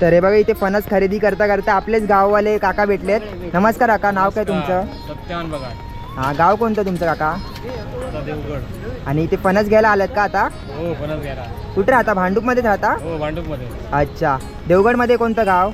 तर हे बघा इथे फणस खरेदी करता करता आपलेच गाववाले काका भेटलेत. नमस्कार काका नाव काय तुमचं? सत्यान बघा. हा गाव कोणतं तुमचं काका? देवगड. आणि इथे फणस घ्यायला आलात का आता? हो फणस घ्यायला. कुठे राहता? भांडूपमध्येच राहता? हो भांडूपमध्ये. अच्छा. देवगडमध्ये कोणतं गाव?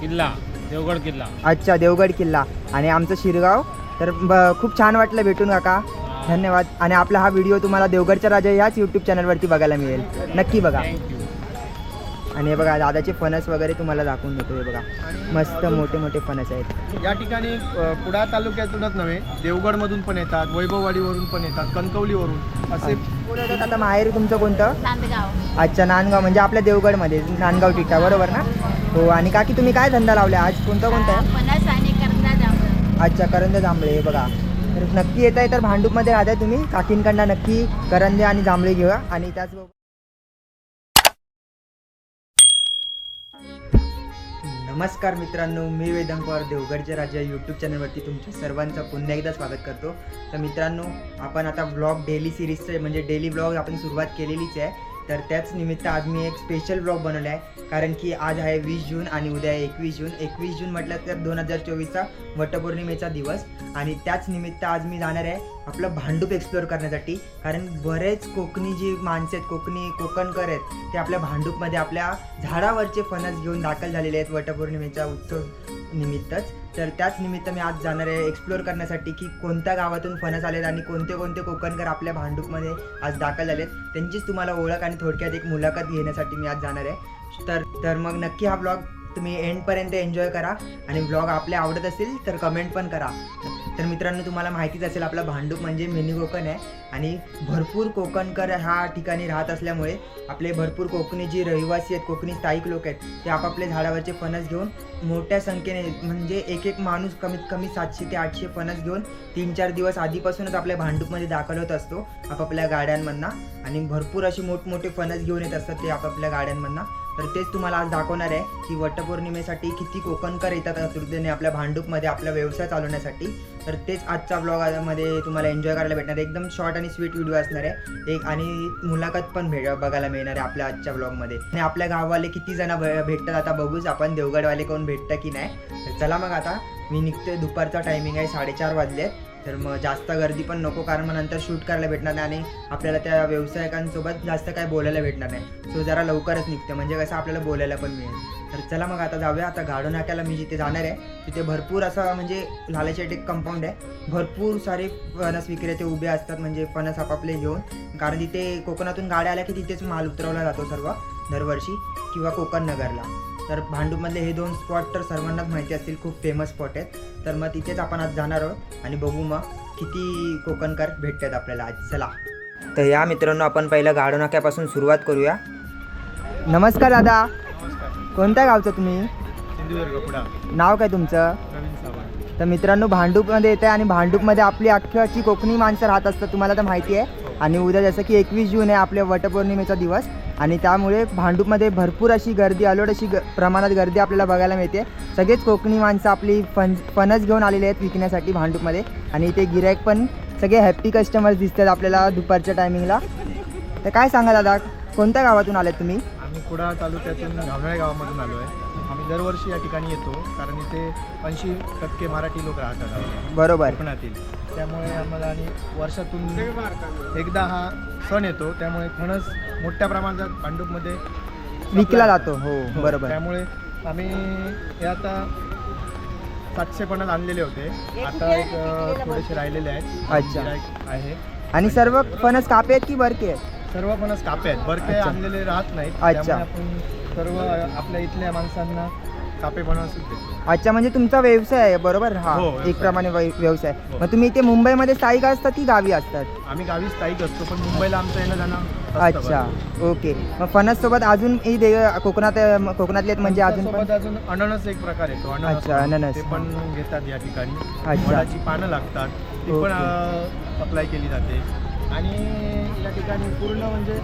किल्ला. देवगड किल्ला. अच्छा देवगड किल्ला. आणि आमचं शिरगाव? तर ब- खूप छान वाटलं भेटून काका. धन्यवाद. आणि आपला हा व्हिडिओ तुम्हाला देवगडचा राजा ह्याच यूट्यूब चॅनलवरती बघायला मिळेल. नक्की बघा. थँक्यू आणि हे बघा दादाचे फणस वगैरे तुम्हाला दाखवून देतो हे बघा. मस्त मोठे मोठे फणस आहेत. या ठिकाणी कुडाळ तालुक्यातूनच नव्हे देवगडमधून पण येतात वैभववाडीवरून पण येतात कणकवलीवरून. असे आता माहेर तुमचं कोणतं? नांदगाव. अच्छा नांदगाव म्हणजे आपल्या देवगडमध्ये नांदगाव टिका बरोबर ना? हो आणि काकी तुम्ही काय धंदा लावला आज? कोणता कोणता? आहे फणस आणि करंदा जांभळं. अच्छा करंद जांभळे हे बघा. तर नक्की येत आहे तर भांडूपमध्ये राहताय तुम्ही. काकींकडनं नक्की करंदे आणि जांभळे घेऊया. आणि त्याचबरोबर नमस्कार मित्रांनो मी वेदांत देवगडच्या राजा यूट्यूब चॅनलवरती तुमच्या सर्वांचं पुन्हा एकदा स्वागत करतो. तर मित्रांनो आपण आता ब्लॉग डेली सिरीजचं म्हणजे डेली ब्लॉग आपण सुरुवात केलेलीच आहे. तर त्याच निमित्त आज मी एक स्पेशल ब्लॉग बनवला आहे कारण की आज आहे वीस जून आणि उद्या आहे एकवीस जून. एकवीस जून म्हटलं तर दोन हजार चोवीसचा वटपौर्णिमेचा दिवस. आणि त्याच निमित्त आज मी जाणार आहे आपलं भांडूप एक्सप्लोअर करण्यासाठी. कारण बरेच कोकणी जी माणसं आहेत कोकणी कोकणकर आहेत ते आपल्या भांडूपमध्ये आपल्या झाडावरचे फणस घेऊन दाखल झालेले आहेत वटपौर्णिमेच्या उत्सव. निमित्तच. तर त्याच निमित्त मी आज जाणार आहे एक्सप्लोअर करण्यासाठी की कोणत्या गावातून फणस आलेत आणि कोणते कोणते कोकणकर आपल्या भांडूपमध्ये आज दाखल झालेत. त्यांचीच तुम्हाला ओळख आणि थोडक्यात एक मुलाखत घेण्यासाठी मी आज जाणार आहे. तर तर मग नक्की हा ब्लॉग तुम्ही एंडपर्यंत एन्जॉय करा आणि ब्लॉग आपले आवडत असेल तर कमेंट पण करा. तर मित्रांनो तुम्हाला माहितीच असेल आपला भांडूप म्हणजे मिनी कोकण आहे. आणि भरपूर कोकणकर ह्या ठिकाणी राहत असल्यामुळे आपले भरपूर कोकणी जी रहिवासी आहेत कोकणी स्थायिक लोक आहेत ते आपापले झाडावरचे फणस घेऊन मोठ्या संख्येने म्हणजे एक एक माणूस कमीत कमी सातशे ते आठशे फणस घेऊन तीन चार दिवस आधीपासूनच आपल्या भांडूपमध्ये दाखल होत असतो आपापल्या गाड्यांमधनं. आणि भरपूर असे मोठमोठे फणस घेऊन येत असतात ते आपापल्या गाड्यांमधनं. तर तेच तुम्हाला आज दाखवणार आहे की वटपौर्णिमेसाठी किती कोकणकर येतात आतुरतेने आपल्या भांडूपमध्ये आपला व्यवसाय चालवण्यासाठी. तर तेच आजचा ब्लॉगमध्ये तुम्हाला एन्जॉय करायला भेटणार आहे. एकदम शॉर्ट आणि स्वीट व्हिडिओ असणार आहे. एक आणि मुलाखत पण भेट बघायला मिळणार आहे आपल्या आजच्या ब्लॉगमध्ये आणि आपल्या गाववाले किती जण भेटतात आता बघूच आपण देवगडवाले कोण भेटतं की नाही. तर चला मग आता मी निघतोय. दुपारचा टायमिंग आहे साडेचार वाजले तर मग जास्त गर्दी पण नको कारण मग नंतर शूट करायला भेटणार नाही आणि आपल्याला त्या व्यावसायिकांसोबत जास्त काय बोलायला भेटणार नाही. सो जरा लवकरच निघतं म्हणजे कसं आपल्याला बोलायला पण मिळेल. तर चला मग आता जाऊया आता गाडो नाक्याला मी जिथे जाणार आहे तिथे भरपूर असं म्हणजे लालाशेट एक कंपाऊंड आहे. भरपूर सारे फणस विक्रेते उभे असतात म्हणजे फणस आपापले घेऊन. कारण तिथे कोकणातून गाड्या आल्या की तिथेच माल उतरवला जातो सर्व दरवर्षी किंवा कोकण नगरला. तर भांडूपमधले हे दोन स्पॉट तर सर्वांनाच माहिती असतील खूप फेमस स्पॉट आहेत. तर मग तिथेच आपण आज जाणार आहोत आणि बघू मग किती कोकणकार भेटतात आपल्याला आज. चला. तर या मित्रांनो आपण पहिलं गाडो नाक्यापासून सुरुवात करूया. नमस्कार दादा. कोणत्या गावचं तुम्ही? नाव काय तुमचं? तर मित्रांनो भांडूपमध्ये येते आणि भांडूपमध्ये आपली अख्खी कोकणी माणसं राहत असतात तुम्हाला तर माहिती आहे. आणि उद्या जसं की एकवीस जून आहे आपल्या वटपौर्णिमेचा दिवस. आणि त्यामुळे भांडूपमध्ये भरपूर अशी गर्दी अलोट अशी ग प्रमाणात गर्दी आपल्याला बघायला मिळते. सगळेच कोकणी माणसं आपली फन फणस घेऊन आलेले आहेत विकण्यासाठी भांडूपमध्ये. आणि इथे गिरायक पण सगळे हॅप्पी कस्टमर्स दिसतात आपल्याला दुपारच्या टायमिंगला तर काय सांगा दादा कोणत्या गावातून आलेत तुम्ही? आम्ही कुडाळ तालुक्यातून गावामधून आलो आहे. आम्ही दरवर्षी या ठिकाणी येतो कारण इथे ऐंशी टक्के मराठी लोक राहतात. बरोबर. कोकणातील. त्यामुळे आम्हाला आणि वर्षातून एकदा हा सण येतो त्यामुळे फणस मोठ्या प्रमाणात भांडूपमध्ये विकला जातो. हो हो, बरोबर. त्यामुळे आम्ही हे आता सातशे पन्नास आणलेले होते. आता एक थोडेसे राहिलेले आहेत. अच्छा. आहे. आणि सर्व फणस कापे आहेत की बरके आहेत? सर्व फणस कापे आहेत. बरके. आणलेले राहत नाहीत. अच्छा. आपण सर्व आपल्या इथल्या माणसांना कापे फणसच देतो अच्छा म्हणजे तुमचा व्यवसाय आहे बरोबर हा हो, व्यवसाय. एक प्रमाणे वै- व्यवसाय हो. मग तुम्ही इथे मुंबईमध्ये स्थायिक असतात की गावी असतात आम्ही गावी स्थायिक असतो पण मुंबईला आमचं येणं जाणं असतं अच्छा बरं. ओके मग फणस सोबत अजून ही दे कोकणात कोकणातले आहेत म्हणजे अजून पण अजून अननस एक प्रकार येतो अननस अच्छा, अननस. ते पण घेतात या ठिकाणी अच्छा. वडाची पानं लागतात ती पण. अप्लाय केली जाते आणि या ठिकाणी पूर्ण म्हणजे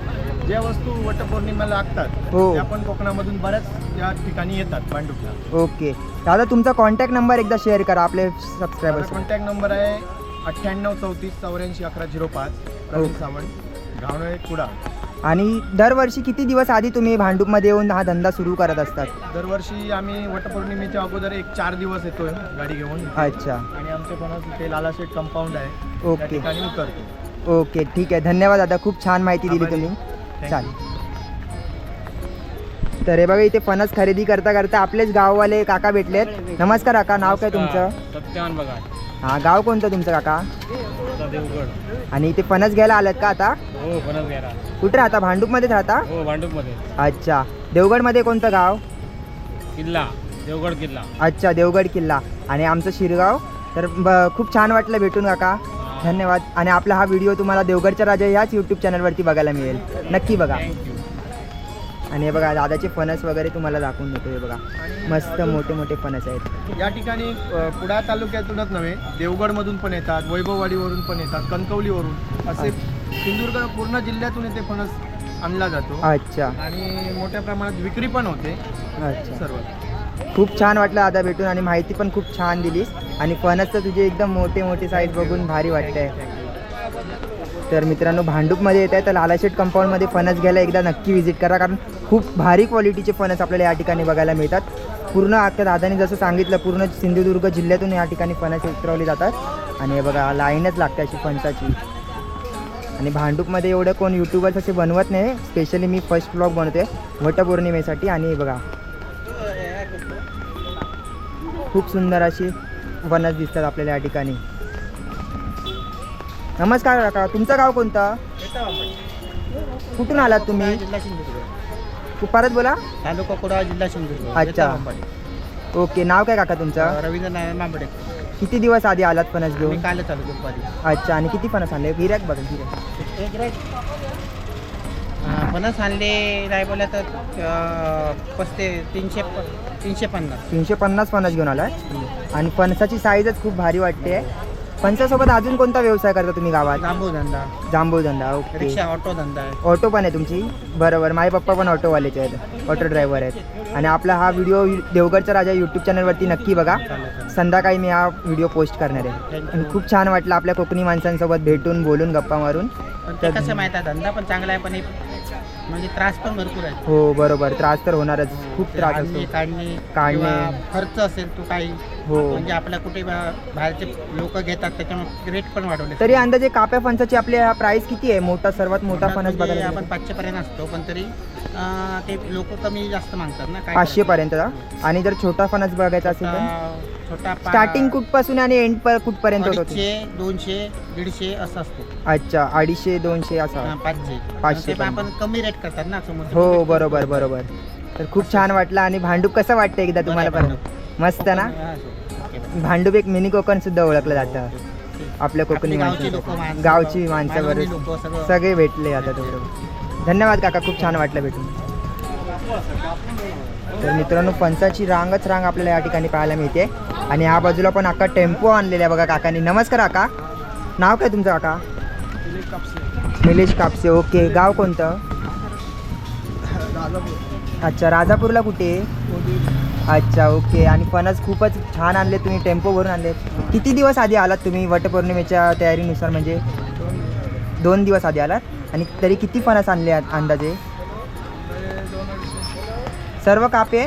ज्या वस्तू वटपौर्णिमेला लागतात हो. त्या पण कोकणामधून बऱ्याच या ठिकाणी येतात भांडुपला ओके. दादा तुमचा कॉन्टॅक्ट नंबर एकदा शेअर करा आपले सबस्क्रायबर्स कॉन्टॅक्ट नंबर आहे अठ्ठ्याण्णव चौतीस चौऱ्याऐंशी अकरा झिरो पाच प्रवीण ओके. सावंत घावणे कुडा. आणि दरवर्षी किती दिवस आधी तुम्ही भांडूपमध्ये येऊन हा धंदा सुरू करत असतात? दरवर्षी आम्ही वटपौर्णिमेच्या अगोदर एक चार दिवस येतोय गाडी घेऊन. अच्छा. आणि आमचे फणस इथे लालाशेठ कंपाऊंड आहे. त्या ओके. ठिकाणी उतरतो. ओके ठीक आहे. धन्यवाद दादा खूप छान माहिती दिली. तुम्ही. चालेल. तर हे बघा इथे फणस खरेदी करता करता आपलेच गाववाले काका भेटलेत. नमस्कार काका नाव काय तुमचं? सत्यवान हा गाव कोणतं तुमचं काका? देवगड. आणि इथे फणस घ्यायला आलात का आता? हो कुठे राहता? भांडूपमध्येच राहता? हो भांडूपमध्ये. अच्छा. देवगडमध्ये कोणतं गाव? किल्ला. देवगड किल्ला. अच्छा देवगड किल्ला. आणि आमचं शिरगाव? तर खूप छान वाटलं भेटून काका. धन्यवाद. आणि आपला हा व्हिडिओ तुम्हाला देवगडच्या राजा ह्याच यूट्यूब चॅनलवरती बघायला मिळेल. नक्की बघा. आणि हे बघा दादाचे फणस वगैरे तुम्हाला दाखवून देतो. हे बघा मस्त मोठे मोठे फणस आहेत. या ठिकाणी अ, कुडाळ तालुक्यातूनच नव्हे देवगडमधून पण येतात वैभववाडीवरून पण येतात कणकवलीवरून. असे सिंधुदुर्ग पूर्ण जिल्ह्यातून येथे फणस आणला जातो. अच्छा. आणि मोठ्या प्रमाणात विक्री पण होते. अच्छा. सर्व खूप छान वाटलं दादा भेटून आणि माहिती पण खूप छान दिलीस. आणि फणस तर तुझे एकदम मोठे मोठे साईज बघून भारी वाटतंय. तर मित्रांनो भांडूपमध्ये येत आहे तर लालाशेट कंपाऊंडमध्ये फणस घ्यायला एकदा नक्की व्हिजिट करा कारण खूप भारी क्वालिटीचे फणस आपल्याला या ठिकाणी बघायला मिळतात. पूर्ण आता दादाने जसं सांगितलं पूर्ण सिंधुदुर्ग जिल्ह्यातून या ठिकाणी फणस उतरवले जातात. आणि हे बघा लाईनच लागते अशी फणसाची. आणि भांडूपमध्ये एवढं कोण यूट्यूबर्स असे बनवत नाही स्पेशली मी फर्स्ट ब्लॉग बनवते वटपौर्णिमेसाठी. आणि बघा खूप सुंदर अशी फणस दिसतात आपल्याला या ठिकाणी. नमस्कार काका तुमचं गाव कोणतं? कुठून आलात तुम्ही? कु- परत बोला. तालुका कुडाळ जिल्हा सिंधुदुर्ग अच्छा. ओके नाव काय काका तुमचं? अ, रवींद्र नारायण मांबडे. किती दिवस आधी आलात फणस घेऊन? कालच आलो दुपारी. अच्छा आणि किती फणस आणले? गिऱ्हाईक बघा गिऱ्हाईक एक फणस आणले नाही बोला तर अं, पस्ते तीनशे प- तीनशे पन्नास. तीनशे पन्नास फणस घेऊन आलात आणि फणसाची साईजच खूप भारी वाटते. फणसासोबत अजून कोणता व्यवसाय करता तुम्ही गावात? जांभू धंदा. जांभूळ धंदा ओके रिक्षा ऑटो धंदा आहे. ऑटो पण आहे तुमची? बरोबर माझे पप्पा पण ऑटोवालेचे आहेत ऑटो ड्रायव्हर आहेत. आणि आपला हा व्हिडिओ देवगडचा राजा यूट्यूब चॅनलवरती नक्की बघा. चालेल संध्याकाळी मी हा व्हिडिओ पोस्ट करणार आहे. Thank आणि. खूप छान वाटलं आपल्या कोकणी माणसांसोबत भेटून बोलून गप्पा मारून. पण ते कसं माहिती आहे धंदा पण चांगला आहे पण हे म्हणजे त्रास पण भरपूर आहे. हो बरोबर. त्रास तर होणारच. खूप त्रास असतो. काढणे काढणे. किंवा खर्च असेल तो काही हो. म्हणजे आपल्या कुठे बा- बाहेरचे लोक घेतात त्याच्यामुळे रेट पण वाढवले. तरी अंदाजे काप्या फणसाची आपली प्राइस किती आहे? मोठा सर्वात मोठा फणस म्हणजे बघायला आपण गेलं? पाचशे पर्यंत असतो पण तरी अं, ते लोक कमी जास्त मागतात ना काय पाचशे? पर्यंत आणि जर छोटा फणस बघायचा असेल तर? छोटा पा- स्टार्टिंग कुठपासून आणि एंड पर कुठपर्यंत होतो अडीचशे दोनशे दीडशे असं असतो. अच्छा अडीचशे दोनशे हा, असा पाचशे. पाचशे ते पण पण. आपण कमी रेट करतात ना समोर हो बरोबर बरोबर. तर खूप छान वाटलं आणि भांडूप कसं वाटतं एकदा तुम्हाला पण? मस्त ना? भांडूप एक मिनी कोकण सुद्धा ओळखलं जातं. आपल्या कोकणी माणसं. गावची माणसं बरं लोक सगळं. भेटले आता तेवढं. धन्यवाद काका खूप छान वाटलं भेटून. तर मित्रांनो फणसाची रांगच रांग आपल्याला या ठिकाणी पाहायला मिळते. आणि ह्या बाजूला पण अख्खा टेम्पो आणलेला आहे बघा काकांनी. नमस्कार काका. नाव काय तुमचं काका? निलेश कापसे ओके. गाव कोणतं? अच्छा राजापूरला कुठे? अच्छा ओके. आणि फणस खूपच छान आणले तुम्ही टेम्पो भरून आणले. किती दिवस आधी आलात तुम्ही वटपौर्णिमेच्या तयारीनुसार? म्हणजे दोन दिवस आधी आलात. आणि तरी किती फणस आणले अंदाजे? सर्व कापे?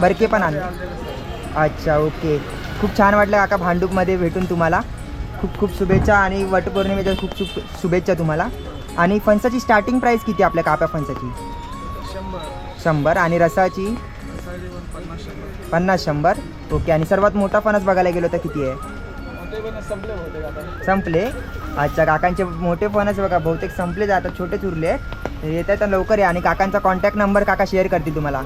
बरके पण आणले. अच्छा ओके खूप छान वाटलं काका भांडूपमध्ये भेटून तुम्हाला. खूप खूप शुभेच्छा आणि वटपौर्णिमेच्या खूप खूप शुभेच्छा तुम्हाला. आणि फणसाची स्टार्टिंग प्राईस किती आपल्या काप्या फणसाची? शंभर. आणि रसाची? पन्नास शंभर. ओके आणि सर्वात मोठा फणस बघायला गेलो तर किती आहे? संपले अच्छा काकांचे मोठे फणस बघा बहुतेक संपले जातात छोटेच उरले. तर येत आहेत तर लवकर या. आणि काकांचा कॉन्टॅक्ट नंबर काका शेअर करतील तुम्हाला.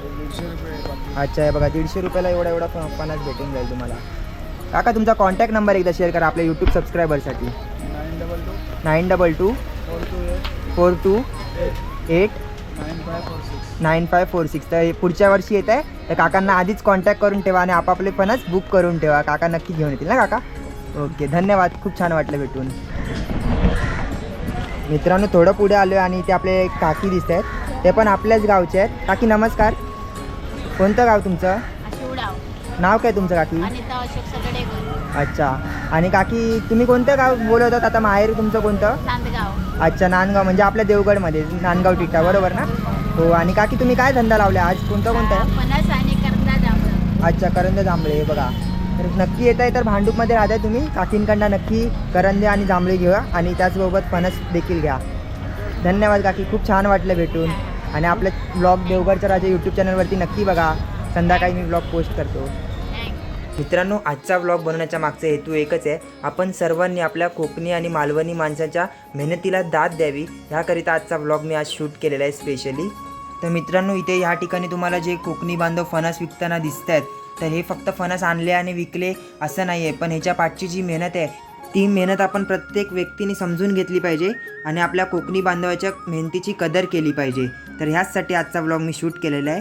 अच्छा हे बघा दीडशे रुपयाला एवढा एवढा फणस भेटून जाईल तुम्हाला. काका तुमचा कॉन्टॅक्ट नंबर एकदा शेअर करा आपल्या YouTube सबस्क्रायबरसाठी nine double two. Nine double two. Four two eight. Nine five four six. तर हे पुढच्या वर्षी येत आहे. तर काकांना आधीच कॉन्टॅक्ट करून ठेवा आणि आपापले फणस बुक करून ठेवा. काका नक्की घेऊन येतील ना काका? ओके धन्यवाद. खूप छान वाटलं भेटून. मित्रांनो थोडं पुढे आलो आहे आणि इथे आपले काकी दिसत आहेत ते पण आपल्याच गावचे आहेत. काकी नमस्कार. कोणतं गाव तुमचं? नाव काय तुमचं काकी? अच्छा. आणि काकी तुम्ही कोणतं गाव बोलवतात? आता माहेर तुमचं कोणतं? अच्छा नांदगाव म्हणजे आपल्या देवगडमध्ये नांदगाव टिटा बरोबर ना? हो आणि काकी तुम्ही काय धंदा लावला आज कोणता कोणता? आहे अच्छा करंदे जांभळे बघा. तर नक्की येत आहे तर भांडूपमध्ये राहताय तुम्ही. काकींकडनं नक्की करंदे आणि जांभळे घेऊया. आणि त्याचबरोबर फणस देखील घ्या. धन्यवाद काकी. खूप छान वाटलं भेटून. आणि आपल्या ब्लॉग देवगडच्या राजा यूट्यूब चॅनलवरती नक्की बघा. संध्याकाळी मी ब्लॉग पोस्ट करतो. मित्रांनो आजचा व्लॉग बनवण्याच्या मागचा हेतू एकच आहे. आपण सर्वांनी आपल्या कोकणी आणि मालवणी माणसाच्या मेहनतीला दाद द्यावी. ह्याकरिता आजचा व्लॉग मी आज शूट केलेला आहे स्पेशली तर मित्रांनो इथे ह्या ठिकाणी तुम्हाला जे कोकणी बांधव फणस विकताना दिसत आहेत तर हे फक्त फणस आणले आणि विकले असं नाही आहे पण ह्याच्या पाठची जी मेहनत आहे ती मेहनत आपण प्रत्येक व्यक्तीने समजून घेतली पाहिजे आणि आपल्या कोकणी बांधवाच्या मेहनतीची कदर केली पाहिजे. तर ह्याचसाठी आजचा व्लॉग मी शूट केलेला आहे.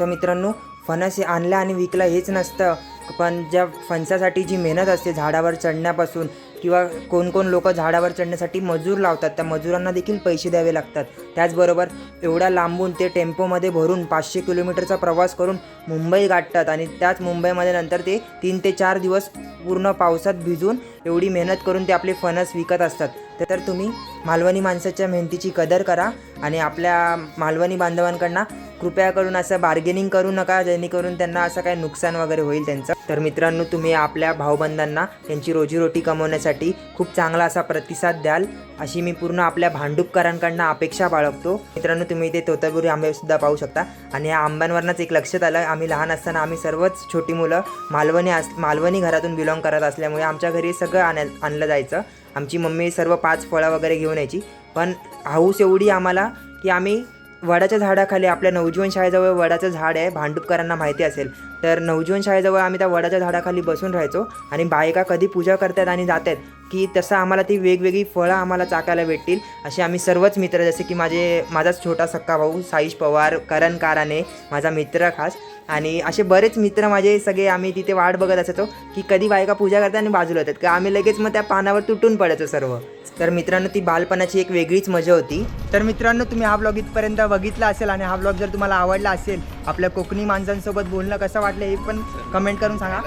तर मित्रांनो फणस हे आणला आणि विकला हेच नसतं पण ज्या फणसासाठी जी मेहनत असते झाडावर चढण्यापासून किंवा कोण कोण लोक झाडावर चढण्यासाठी मजूर लावतात त्या मजुरांना देखील पैसे द्यावे लागतात. त्याचबरोबर एवढ्या लांबून ते टेम्पोमध्ये भरून पाचशे किलोमीटरचा प्रवास करून मुंबई गाठतात आणि त्याच मुंबईमध्ये नंतर ते तीन ते चार दिवस पूर्ण पावसात भिजून एवढी मेहनत करून ते आपले फणस विकत असतात. तर- तुम्ही मालवणी माणसाच्या मेहनतीची कदर करा आणि आपल्या मालवणी बांधवांकडनं कृपया करून असं बार्गेनिंग करू नका जेणेकरून त्यांना असं काही नुकसान वगैरे होईल त्यांचं. तर मित्रांनो तुम्ही आपल्या भाऊबंधांना त्यांची रोजीरोटी कमवण्यासाठी खूप चांगला असा प्रतिसाद द्याल अशी मी पूर्ण आपल्या भांडूपकरांकडनं अपेक्षा बाळगतो. मित्रांनो तुम्ही इथे तोतापुरी आंबेसुद्धा पाहू शकता. आणि या आंब्यांवरनंच एक लक्षात आलं आम्ही लहान असताना आम्ही सर्वच छोटी मुलं मालवणी अस मालवणी घरातून बिलॉंग करत असल्यामुळे आमच्या घरी सगळं आण आणलं जायचं. आमची मम्मी सर्व पाच फळं वगैरे घेऊन यायची. पण हाऊस एवढी आम्हाला की आम्ही वडाच्या झाडाखाली आपल्या नवजीवन शाळेजवळ वडाचं झाड आहे भांडूपकरांना माहिती असेल. तर नवजीवन शाळेजवळ आम्ही त्या वडाच्या झाडाखाली बसून राहायचो आणि बायका कधी पूजा करतात आणि जातात की तसं आम्हाला ती वेगवेगळी फळं आम्हाला चाकायला भेटतील असे आम्ही सर्वच मित्र जसे की माझे माझाच छोटा सक्का भाऊ साईश पवार करण काराने माझा मित्र खास आणि असे बरेच मित्र माझे सगळे आम्ही तिथे वाट बघत असायचो की कधी बायका पूजा करतात आणि बाजूला होतात का आम्ही लगेच मग त्या पानावर तुटून पडायचो सर्व. तर मित्रांनो ती बालपणाची एक वेगळीच मजा होती. तर मित्रांनो तुम्ही हा ब्लॉग इथपर्यंत बघितला असेल आणि हा ब्लॉग जर तुम्हाला आवडला असेल आपल्या कोकणी माणसांसोबत बोलणं कसं वाटलं हे पण कमेंट करून सांगा.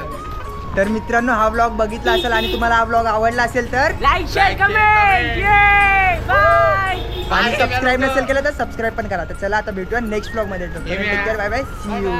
तर मित्रांनो हा ब्लॉग बघितला असेल आणि तुम्हाला हा ब्लॉग आवडला असेल तर आणि सबस्क्राईब नसेल केलं तर सबस्क्राईब पण करा. तर चला आता भेटूया नेक्स्ट ब्लॉगमध्ये. Bye bye C you